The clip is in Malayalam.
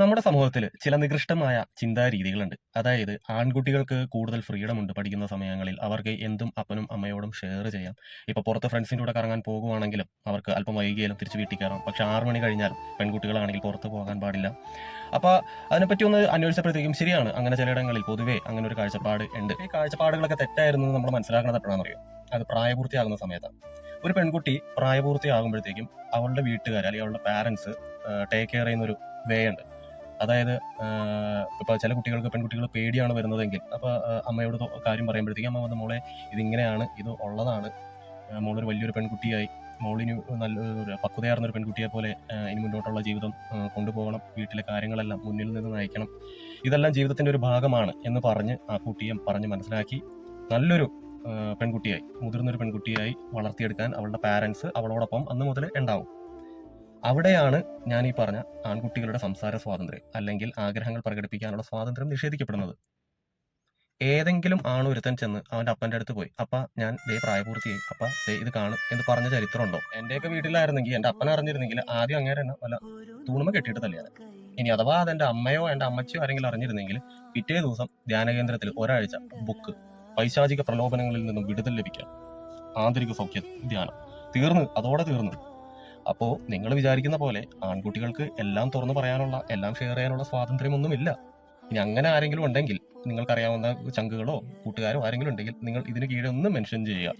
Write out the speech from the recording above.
നമ്മുടെ സമൂഹത്തിൽ ചില നികൃഷ്ടമായ ചിന്താ രീതികളുണ്ട് അതായത് ആൺകുട്ടികൾക്ക് കൂടുതൽ ഫ്രീഡം ഉണ്ട് പഠിക്കുന്ന സമയങ്ങളിൽ. അവർക്ക് എന്തും അപ്പനും അമ്മയോടും ഷെയർ ചെയ്യാം. ഇപ്പോൾ പുറത്ത് ഫ്രണ്ട്സിന്റെ കൂടെ കറങ്ങാൻ പോകുവാണെങ്കിലും അവർക്ക് അല്പം വൈകിയാലും തിരിച്ച് വീട്ടിൽ കയറാം. പക്ഷെ ആറ് മണി കഴിഞ്ഞാൽ പെൺകുട്ടികളാണെങ്കിൽ പുറത്ത് പോകാൻ പാടില്ല. അപ്പോൾ അതിനെപ്പറ്റി ഒന്ന് അന്വേഷിച്ചപ്പോഴത്തേക്കും ശരിയാണ്. അങ്ങനെ ചിലയിടങ്ങളിൽ പൊതുവേ അങ്ങനെ ഒരു കാഴ്ചപ്പാട് ഉണ്ട്. ഈ കാഴ്ചപ്പാടുകളൊക്കെ തെറ്റായിരുന്നു നമ്മൾ മനസ്സിലാക്കുന്നത് എപ്പോഴാണെന്ന് അറിയോ അത് പ്രായപൂർത്തിയാകുന്ന സമയത്താണ്. ഒരു പെൺകുട്ടി പ്രായപൂർത്തിയാകുമ്പോഴത്തേക്കും അവളുടെ വീട്ടുകാർ അല്ലെങ്കിൽ അവളുടെ പാരൻസ് ടേക്ക് കെയർ ചെയ്യുന്ന ഒരു വേ ഉണ്ട്. അതായത് ഇപ്പോൾ ചില കുട്ടികൾക്ക് പെൺകുട്ടികൾ പേടിയാണ് വരുന്നതെങ്കിൽ അപ്പോൾ അമ്മയോട് കാര്യം പറയുമ്പോഴത്തേക്കും അമ്മ വന്ന് മോളെ ഇതിങ്ങനെയാണ് ഇത് ഉള്ളതാണ്. മോളൊരു വലിയൊരു പെൺകുട്ടിയായി. മോളിന് നല്ല പക്വതയാർന്നൊരു പെൺകുട്ടിയെ പോലെ ഇനി മുന്നോട്ടുള്ള ജീവിതം കൊണ്ടുപോകണം. വീട്ടിലെ കാര്യങ്ങളെല്ലാം മുന്നിൽ നിന്ന് നയിക്കണം. ഇതെല്ലാം ജീവിതത്തിന്റെ ഒരു ഭാഗമാണ് എന്ന് പറഞ്ഞ് ആ കുട്ടിയെ പറഞ്ഞ് മനസ്സിലാക്കി. നല്ലൊരു പെൺകുട്ടിയായി മുതിർന്നൊരു പെൺകുട്ടിയായി വളർത്തിയെടുക്കാൻ അവളുടെ പാരൻസ് അവളോടൊപ്പം അന്ന് മുതൽ ഉണ്ടാവും. അവിടെയാണ് ഞാൻ ഈ പറഞ്ഞ ആൺകുട്ടികളുടെ സംസാര സ്വാതന്ത്ര്യം അല്ലെങ്കിൽ ആഗ്രഹങ്ങൾ പ്രകടിപ്പിക്കാനുള്ള സ്വാതന്ത്ര്യം നിഷേധിക്കപ്പെടുന്നത്. ഏതെങ്കിലും ആണൊരുത്തൻ ചെന്ന് അവന്റെ അപ്പന്റെ അടുത്ത് പോയി അപ്പ ഞാൻ ദേ പ്രായപൂർത്തിയായി അപ്പ ദേ ഇത് കാണും എന്ന് പറഞ്ഞ ചരിത്രമുണ്ടോ? എന്റെയൊക്കെ വീട്ടിലായിരുന്നെങ്കിൽ എന്റെ അപ്പൻ അറിഞ്ഞിരുന്നെങ്കിൽ ആദ്യം അങ്ങേരെ തന്നെ വല്ല തൂണുമ കെട്ടിയിട്ട് തന്നെയാണ് ഇനി അഥവാ അതെന്റെ അമ്മയോ എന്റെ അമ്മച്ചിയോ ആരെങ്കിലും അറിഞ്ഞിരുന്നെങ്കിൽ പിറ്റേ ദിവസം ധ്യാനകേന്ദ്രത്തിൽ ഒരാഴ്ച ബുക്ക് പൈശാചിക പ്രലോഭനങ്ങളിൽ നിന്നും വിടുതൽ ലഭിക്കാം ആന്തരിക സൗഖ്യ ധ്യാനം. തീർന്നു അതോടെ തീർന്നു. അപ്പോ നിങ്ങൾ വിചാരിക്കുന്ന പോലെ ആൺകുട്ടികൾക്ക് എല്ലാം തുറന്നു പറയാനുള്ള എല്ലാം ഷെയർ ചെയ്യാനുള്ള സ്വാതന്ത്ര്യമൊന്നുമില്ല. ഇനി അങ്ങനെ ആരെങ്കിലും ഉണ്ടെങ്കിൽ നിങ്ങൾക്കറിയാവുന്ന ചങ്കുകളോ കൂട്ടുകാരോ ആരെങ്കിലും ഉണ്ടെങ്കിൽ നിങ്ങൾ ഇതിന് കീഴെ ഒന്ന് മെൻഷൻ ചെയ്യുക.